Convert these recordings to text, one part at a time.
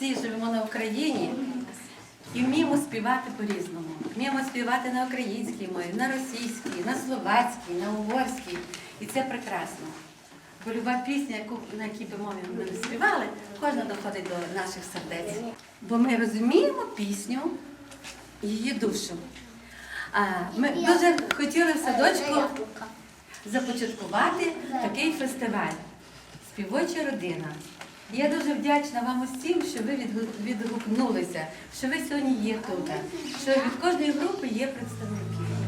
всі живемо на Україні і вміємо співати по-різному. Вміємо співати на українській мові, на російській, на словацькій, на угорській. І це прекрасно. Бо люба пісня, на якій би мові ми не співали, кожна доходить до наших сердець. Бо ми розуміємо пісню, її душу. А, Ми дуже хотіли в садочку започаткувати такий фестиваль Співоча родина. Я дуже вдячна вам усім, що ви відгукнулися, що ви сьогодні є тут, що від кожної групи є представники.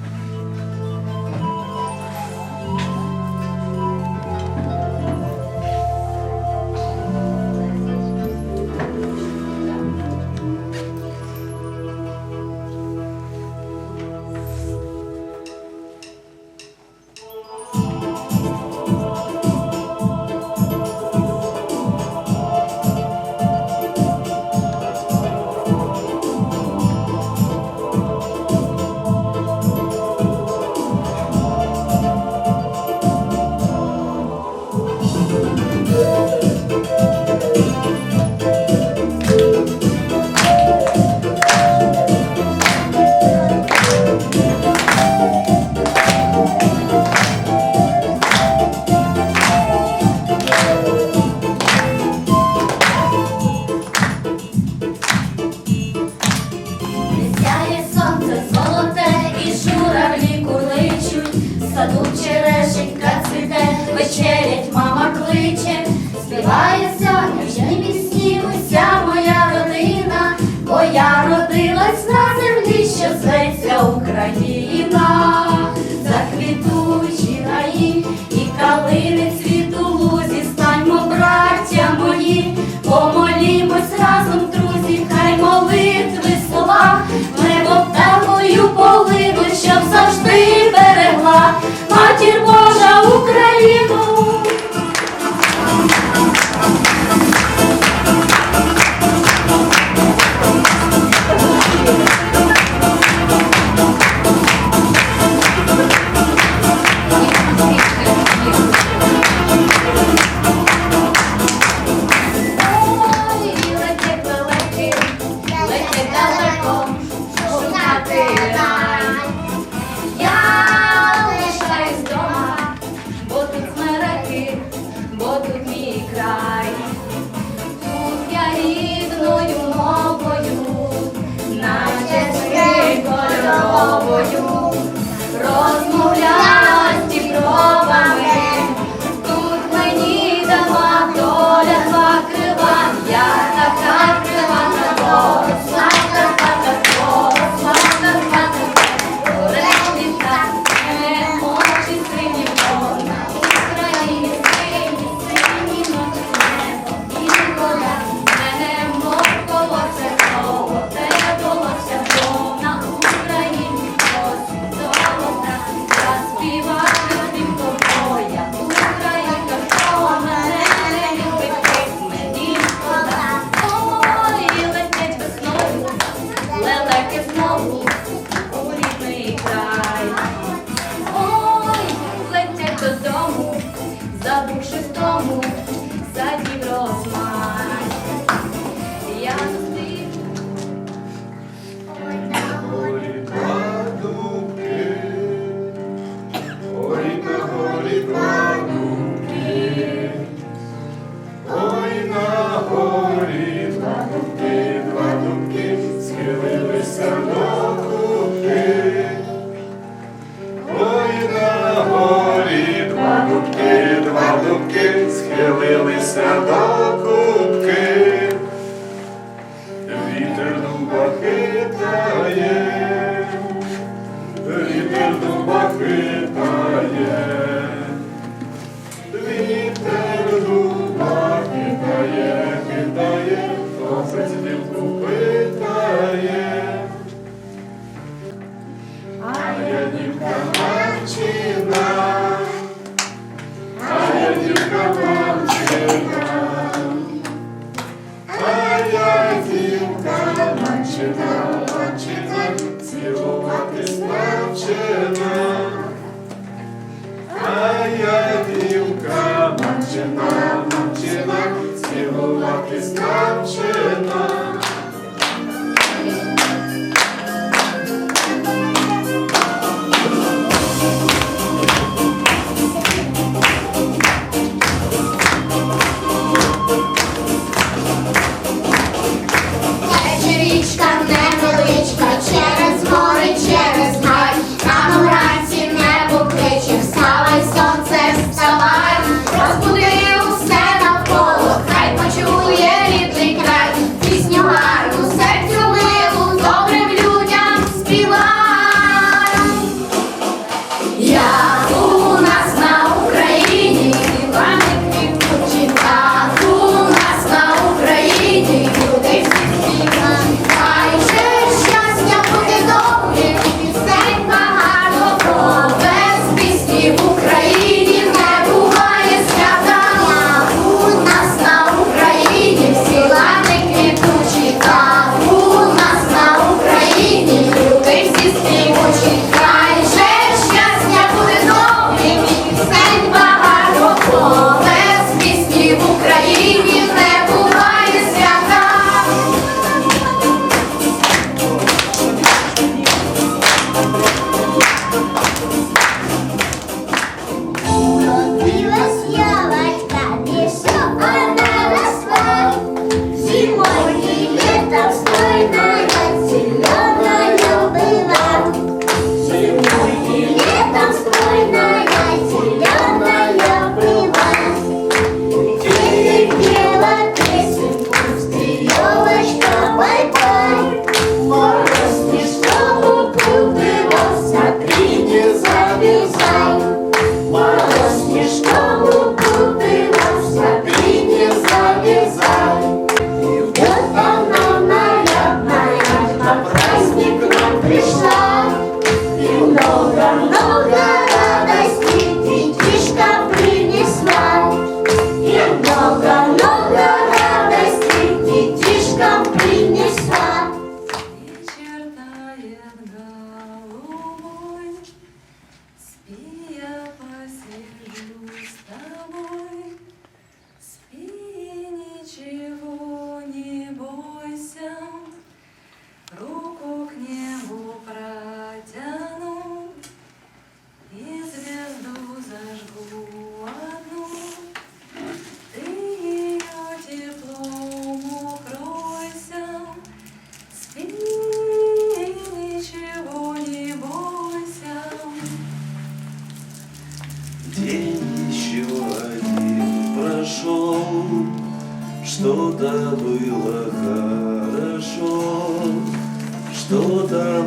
zaduszy w zaczyna, nam się na z.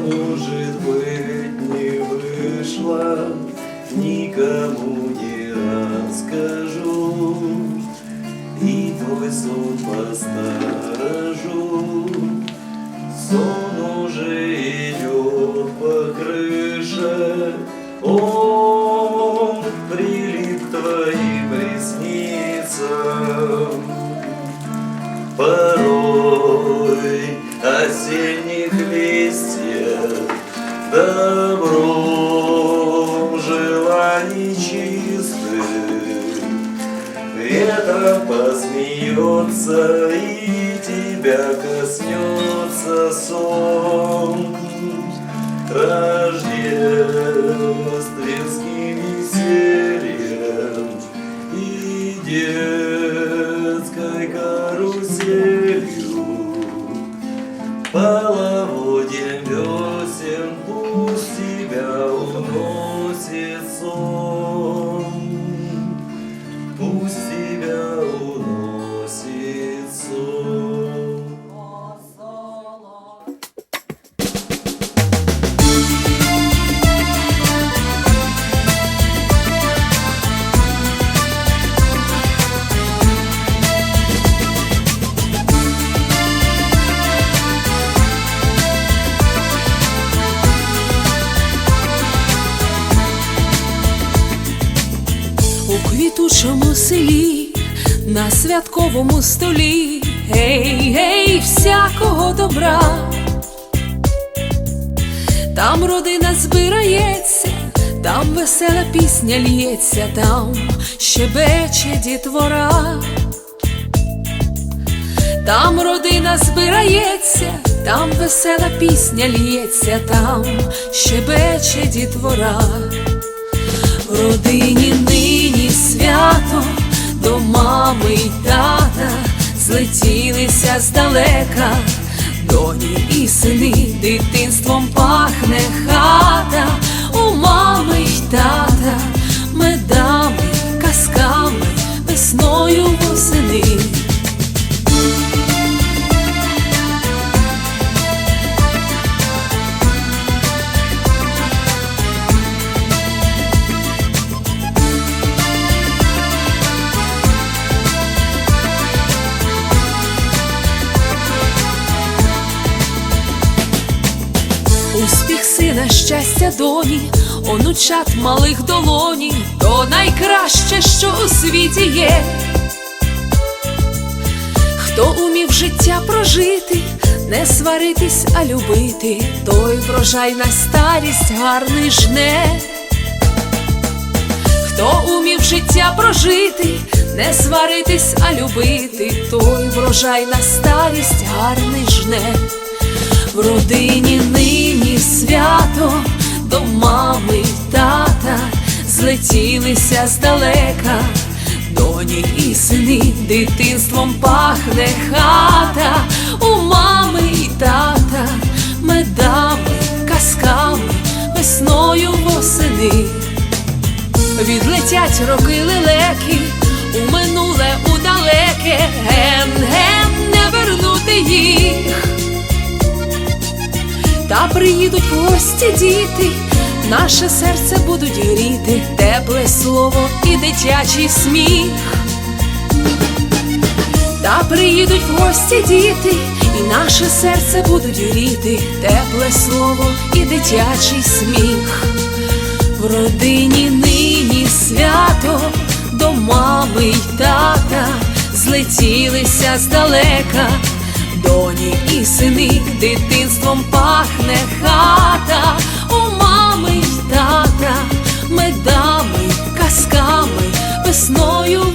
может быть, не вышла, никому не расскажу, и твой сон посторожу. Сон уже идет по крыше, он прилип к твоим ресницам. Порой осенний Рассмеется и тебя коснется сон рождественский. селі, на святковому столі, гей, гей, всякого добра, там родина збирається, там весела пісня лється, там щебече дітвора, там родина збирається, там весела пісня лється, там щебече дітвора, родині не свято до мами й тата злетілися здалека, доні і сини, дитинством пахне хата, у мами й тата, медами, казками, весною восени. Онучат малих долоні, то найкраще, що у світі є. Хто умів життя прожити, не сваритись, а любити, той врожай на старість гарний жне. Хто умів життя прожити, не сваритись, а любити, той врожай на старість гарний жне. В родині нині свято до мами тата злетілися здалека, доні і сини, дитинством пахне хата, у мами й тата, медами, казками, весною восени. Відлетять роки лелеки, у минуле у далеке, ген-ген не вернути їх. Та приїдуть гості діти, наше серце будуть гріти, тепле слово і дитячий сміх. Та приїдуть в гості діти, і наше серце будуть гріти, тепле слово і дитячий сміх. В родині нині свято до мами й тата злетілися здалека, доні і сини, дитинством пахне хата, добра, медами, казками, весною.